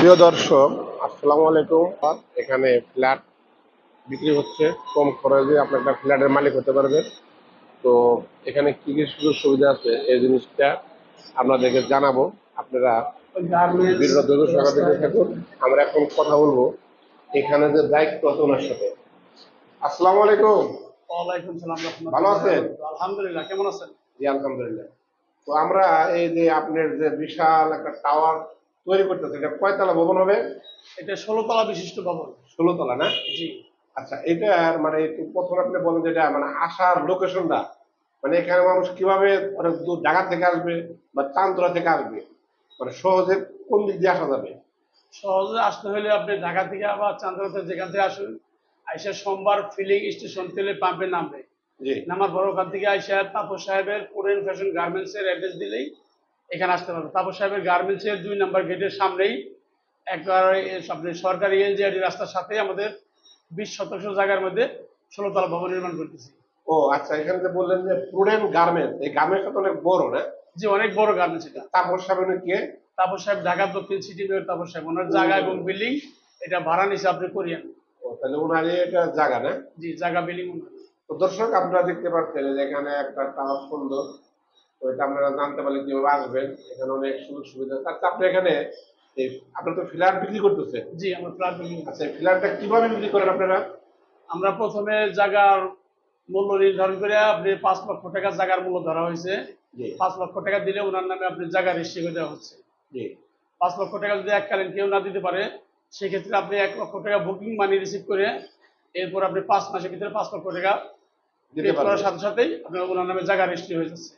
প্রিয় দর্শক আসসালামু আলাইকুম। এখানে ফ্ল্যাট বিক্রি হচ্ছে। কম খরচে আপনি একটা ফ্ল্যাটের মালিক হতে পারবেন। তো এখানে কি কি সুযোগ সুবিধা আছে এই জিনিসটা আপনাদেরকে জানাব। আপনারা থাকুন। আমরা এখন কথা বলব এখানে যে দায়িত্ব আছে ওনার সাথে। আসসালামু আলাইকুম। ওয়ালাইকুম সালাম ভালো আছেন? আলহামদুলিল্লাহ কেমন আছেন? জি আলহামদুলিল্লাহ। তো আমরা এই যে আপনার যে বিশাল একটা টাওয়ার তৈরি করতেছে। এটা কয়তলা ভবন হবে? এটা ষোলো তলা বিশিষ্ট ভবন। ষোলো তলা না? জি। আচ্ছা এটার মানে একটু প্রথমে আপনি বলেন যে এটা মানে আসার লোকেশনটা মানে এখানে মানুষ কীভাবে অনেক দূর ঢাকা থেকে আসবে বা চান্দরা থেকে আসবে? মানে সহজে কোন দিক দিয়ে আসা যাবে? সহজে আসতে হলে আপনি ঢাকা থেকে আবার চান্দ্রাতে যেখান থেকে আসুন আইসা সোমবার ফিলিং স্টেশন তেলে পাম্পে নামবে। নামার পর ওখান থেকে আইসা তাপস সাহেবের কোরিয়ান ফ্যাশন গার্মেন্টস এর অ্যাড্রেস দিলেই এখানে আসতে পারবে। তাপস সাহেবের গার্মেন্টস এর দুই নাম্বার গেটের সামনেই একেবারে সরকারি এনজিআরডি রাস্তার সাথে আমাদের বিশ শতাংশ জায়গার মধ্যে ষোলোতলা ভবন নির্মাণ করতেছি। ও আচ্ছা এখানে যে বললেন যে প্রুডেন্ট গার্মেন্টস এই গার্মেন্টসটা তো অনেক বড় না? যে অনেক বড় গার্মেন্টস এটা। তাপস সামনে কে? তাপস সাহেব ঢাকা দক্ষিণ সিটি মেয়র তাপস সাহেব। ওনার জায়গা এবং বিল্ডিং এটা ভাড়া নিচে আপনি করিয়েন। ও তাহলে ওনারই এটা জায়গা না? জি জায়গা বিল্ডিং তো দর্শক আপনারা দেখতে পাচ্ছেন যে এখানে একটা টাওয়ার সুন্দর। তো এটা আপনারা জানতে পারলে কীভাবে আসবেন এখানে অনেক সুযোগ সুবিধা। আচ্ছা আপনি এখানে আপনারা তো ফ্ল্যাট বিক্রি করতেছে জি আমরা ফ্ল্যাট বিল্ডিং আচ্ছা ফ্ল্যাটটা কীভাবে বিক্রি করেন আপনারা? আমরা প্রথমে জায়গার মূল্য নির্ধারণ করে আপনি পাঁচ লক্ষ টাকা জায়গার মূল্য ধরা হয়েছে। পাঁচ লক্ষ টাকা দিলে ওনার নামে আপনি জায়গা রেজিস্ট্রি করে দেওয়া হচ্ছে। পাঁচ লক্ষ টাকা যদি এককালীন কেউ না দিতে পারে সেক্ষেত্রে আপনি এক লক্ষ টাকা বুকিং মানি রিসিভ করে এরপর আপনি পাঁচ মাসের ভিতরে পাঁচ লক্ষ টাকা করার সাথে সাথেই আপনার ওনার নামে জায়গা রেজিস্ট্রি হয়ে যাচ্ছে।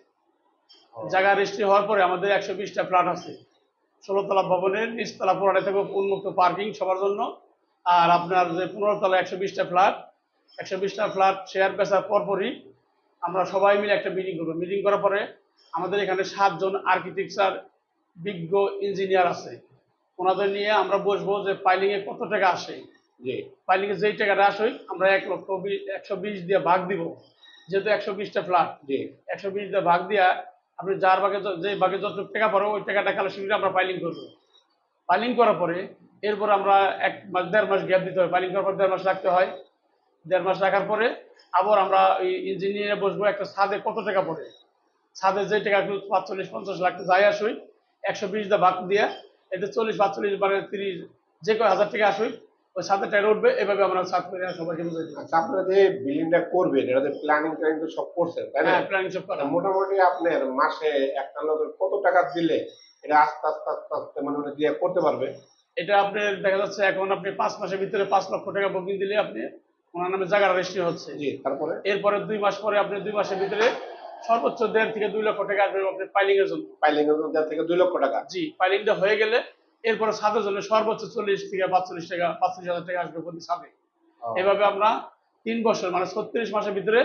জায়গা রেজিস্ট্রি হওয়ার পরে আমাদের একশো বিশটা ফ্ল্যাট আছে। ষোলোতলা ভবনের নিচতলা পুরাটা থেকে উন্মুক্ত পার্কিং সবার জন্য। আর আপনার যে পনেরো তলা একশো বিশটা ফ্ল্যাট একশো বিশটা ফ্ল্যাট শেয়ার বেচার পরপরই আমরা সবাই মিলে একটা মিটিং করব। মিটিং করার পরে আমাদের এখানে সাতজন আর্কিটেকচার বিজ্ঞ ইঞ্জিনিয়ার আছে। ওনাদের নিয়ে আমরা বসবো যে পাইলিংয়ে কত টাকা আসে। জি। পাইলিংয়ে যেই টাকাটা আসে আমরা এক লক্ষ একশো বিশ দিয়ে ভাগ দিব। যেহেতু একশো বিশটা ফ্ল্যাট। একশো বিশ দিয়ে ভাগ দিয়া আপনি যার ভাগে যে ভাগে যত টাকা পারো, ওই টাকাটা কালেকশন করে আমরা ফাইলিং করব। ফাইলিং করার পরে এরপর আমরা এক মাস, দেড় মাস গ্যাপ দিতে হয়। ফাইলিং করার পর দেড় মাস রাখতে হয়। দেড় মাস রাখার পরে আবার আমরা ওই ইঞ্জিনিয়ারে বসবো, একটা ছাদে কত টাকা পড়ে? ছাদে যে টাকা পাঁচচল্লিশ, পঞ্চাশ লাখ যাই আসুই একশো বিশ দিয়ে ভাগ দিয়ে, এতে চল্লিশ, পাঁচচল্লিশ মানে তিরিশ, যে কয় হাজার টাকা আসুই ওই ছাদের টাকা উঠবে এভাবে আমরা ছাদ করে সবাইকে বুঝাই দিই আচ্ছা আপনারা যে বিল্ডিংটা করবেন এটা যে প্ল্যানিং ট্যানিং তো সব করছেন তাই না? প্ল্যানিং সব করা। মোটামুটি আপনার মাসে একটা লোকের কত টাকা দিলে এটা আস্তে আস্তে আস্তে আস্তে মানে ওটা দিয়ে করতে পারবে? এটা আপনার দেখা যাচ্ছে এখন আপনি পাঁচ মাসের ভিতরে পাঁচ লক্ষ টাকা বুকিং দিলে আপনি ওনার নামে জায়গা রেজিস্ট্রি হচ্ছে। জি তারপরে? এরপরে দুই মাস পরে আপনি দুই মাসের ভিতরে সর্বোচ্চ দেড় থেকে দুই লক্ষ টাকা আসবে আপনার পাইলিং এর জন্য। পাইলিং এর থেকে দুই লক্ষ টাকা? জি পাইলিংটা হয়ে গেলে এরপরে ছাদের জন্য সর্বোচ্চ চল্লিশ থেকে পাঁচচল্লিশ টাকা পাঁচচল্লিশ হাজার টাকা আসবে প্রতি ছাদে। এভাবে আমরা তিন বছর মানে ছত্রিশ মাসের ভিতরে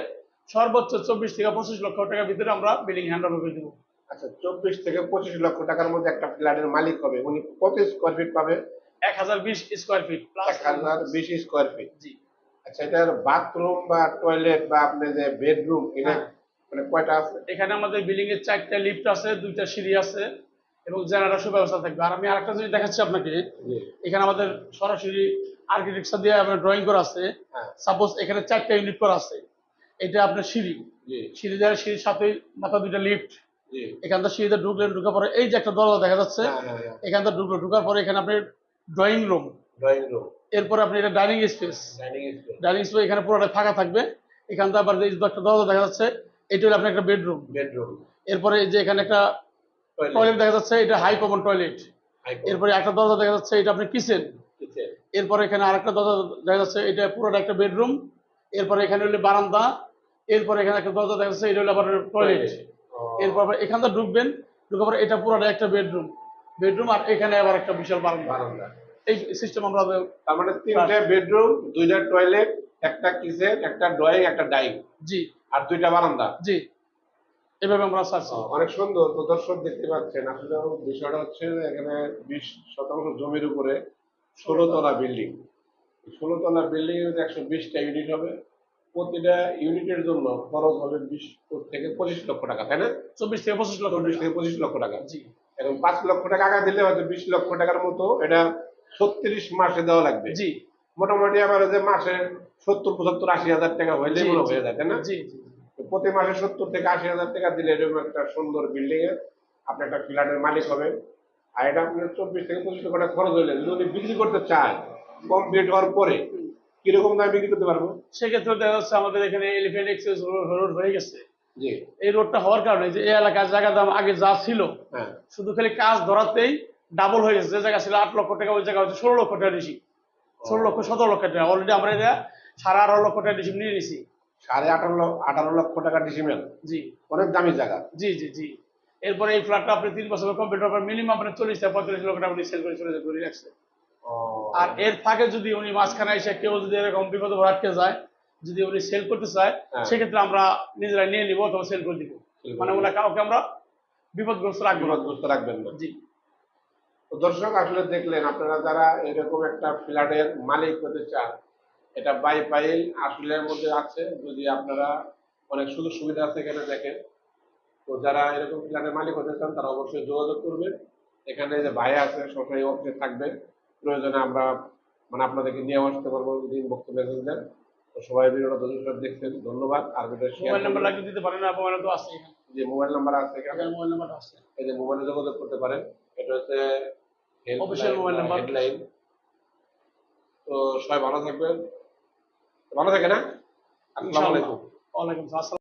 সর্বোচ্চ চব্বিশ থেকে পঁচিশ লক্ষ টাকার ভিতরে আমরা বিল্ডিং হ্যান্ড ওভার করে দেবো। আচ্ছা চব্বিশ থেকে পঁচিশ লক্ষ টাকার মধ্যে একটা ফ্ল্যাটের মালিক হবে উনি কত স্কোয়ার ফিট পাবে? এক হাজার বিশ স্কোয়ার ফিট প্লাস এক হাজার বিশ স্কোয়ার ফিট জি। আচ্ছা এটার বাথরুম বা টয়লেট বা আপনি যে বেডরুম এটা হ্যাঁ। মানে কয়টা আছে? এখানে আমাদের বিল্ডিং এর চারটা লিফট আছে দুইটা সিঁড়ি আছে। এবং জেনারেটর সুব্যবস্থা থাকবে। আর আমি আরেকটা জিনিস দেখাচ্ছি আপনাকে। এখানে আমাদের সরাসরি আর্কিটেকচার দিয়ে আমরা ড্রয়িং করা আছে। হ্যাঁ। সাপোজ এখানে চারটা ইউনিট করা আছে। এটা আপনার সিঁড়ি। সিঁড়ি দেওয়ার সিঁড়ির সাথে মাথা দুইটা লিফট এখান থেকে সিঁড়িতে ঢুকলেন ঢুকার পরে এই যে একটা দরজা দেখা যাচ্ছে হ্যাঁ হ্যাঁ হ্যাঁ। এখান থেকে ঢুকলো ঢুকার পরে এখানে আপনি ড্রয়িং রুম ড্রয়িং রুম এরপর আপনি এটা ডাইনিং স্পেস ডাইনিং স্পেস এখানে পুরোটা ফাঁকা থাকবে। এখান থেকে আবার একটা দরজা দেখা যাচ্ছে এটা হলো আপনার একটা বেডরুম বেডরুম এরপরে এই যে এখানে একটা টয়লেট দেখা যাচ্ছে এটা হাই কমন টয়লেট এরপরে একটা দরজা দেখা যাচ্ছে এটা আপনার কিচেন এরপরে এখানে আরেকটা দরজা দেখা যাচ্ছে এটা পুরোটা একটা বেডরুম এরপরে এখানে হলো বারান্দা। এরপরে এখানে একটা দরজা দেখা যাচ্ছে এটা হলো আবার টয়লেট এরপর থেকে ঢুকবেন ঢুকার পরে এটা পুরোটা একটা বেডরুম বেডরুম আর এখানে আবার একটা বিশাল বারান্দা। বারান্দা। এই সিস্টেম আমরা তার মানে তিনটে বেডরুম দুইটা টয়লেট একটা কিচেন একটা ড্রয়িং একটা ডাইং জি। আর দুইটা বারান্দা। জি। এভাবে আমরা চাচ্ছি অনেক সুন্দর তো দর্শক দেখতে পাচ্ছেন আসলে বিষয়টা হচ্ছে এখানে বিশ শতাংশ জমির উপরে ষোলো তলা বিল্ডিং ষোলো তলা বিল্ডিং এর একশো বিশটা ইউনিট হবে প্রতিটা ইউনিটের জন্য খরচ হবে বিশ থেকে পঁচিশ লক্ষ টাকা তাই না? চব্বিশ থেকে পঁচিশ লক্ষ টাকা। থেকে পঁচিশ লক্ষ টাকা। জি। এখন পাঁচ লক্ষ টাকা আগে দিলে হয়তো বিশ লক্ষ টাকার মতো এটা ছত্রিশ মাসে দেওয়া লাগবে। জি। মোটামুটি আমার যে মাসে সত্তর পঁচাত্তর আশি হাজার টাকা হইলে হয়ে যায় তাই না? জি জি। প্রতি মাসে সত্তর থেকে আশি হাজার টাকা দিলে এরকম একটা সুন্দর বিল্ডিং এ আপনি একটা ফ্ল্যাটের মালিক হবেন। আর এটা আপনার চব্বিশ থেকে পঁচিশ লক্ষ টাকা খরচ হইলে যদি উনি বিক্রি করতে চায় কমপ্লিট হওয়ার পরে কীরকম দামে বিক্রি করতে পারব? সেক্ষেত্রে দেখা যাচ্ছে আমাদের এখানে এলিফেন্ট এক্সপ্রেস রোড হয়ে গেছে। জি। এই রোডটা হওয়ার কারণে যে এই এলাকার জায়গার দাম আগে যা ছিল হ্যাঁ। শুধু খালি কাজ ধরাতেই ডাবল হয়ে গেছে। যে জায়গা ছিল আট লক্ষ টাকা ওই জায়গা হচ্ছে ষোলো লক্ষ টাকা বেশি। ষোলো লক্ষ সতেরো লক্ষ টাকা। অলরেডি আমরা এটা সাড়ে আঠারো লক্ষ টাকা ডিসিম নিয়ে নিছি। সাড়ে আঠারো আঠারো লক্ষ টাকা ডিসিমেল জি। অনেক দামি জায়গা। জি জি জি। এরপরে এই ফ্ল্যাটটা আপনি তিন বছর কমপ্লিট হওয়ার মিনিমাম আপনি চল্লিশ থেকে পঁয়তাল্লিশ লক্ষ টাকা সেল করে চলে করে রাখছে আর এর ফাঁকে যদি উনি মাঝখানে এসে কেউ যদি এরকম বিপদ আটকে যায় যদি উনি সেল করতে চায় হ্যাঁ। সেক্ষেত্রে আমরা নিজেরা নিয়ে নিবো অথবা সেল করে দিব। মানে। ওরা কাউকে আমরা বিপদগ্রস্ত রাখব বিপদগ্রস্ত রাখবেন না। জি। দর্শক আসলে দেখলেন আপনারা যারা এরকম একটা ফ্ল্যাটের মালিক হতে চান এটা বাই পাইল আসলের মধ্যে আছে। যদি আপনারা অনেক সুযোগ সুবিধা আছে এখানে দেখেন। তো যারা এরকম ফ্ল্যাটের মালিক হতে চান তারা অবশ্যই যোগাযোগ করবেন। এখানে যে ভাই আছে সবসময় অফিসে থাকবে। প্রয়োজনে আমরা মানে আপনাদেরকে নিয়ে আসতে পারব দিন বক্তব্য মেসেজ দেন। তো সবাই ভিডিওটা ধৈর্য দেখছেন। ধন্যবাদ। আর ভিডিও মোবাইল নাম্বার লাগলে দিতে পারেন না মোবাইল তো আছে যে মোবাইল নাম্বার আছে এখানে। মোবাইল নাম্বার আছে। এই যে মোবাইলে যোগাযোগ করতে পারেন। এটা হচ্ছে Official মোবাইল নাম্বার। হেডলাইন তো সবাই ভালো থাকবেন। ভালো থাকে না আসসালামু আলাইকুম। ওয়ালাইকুম আসসালাম।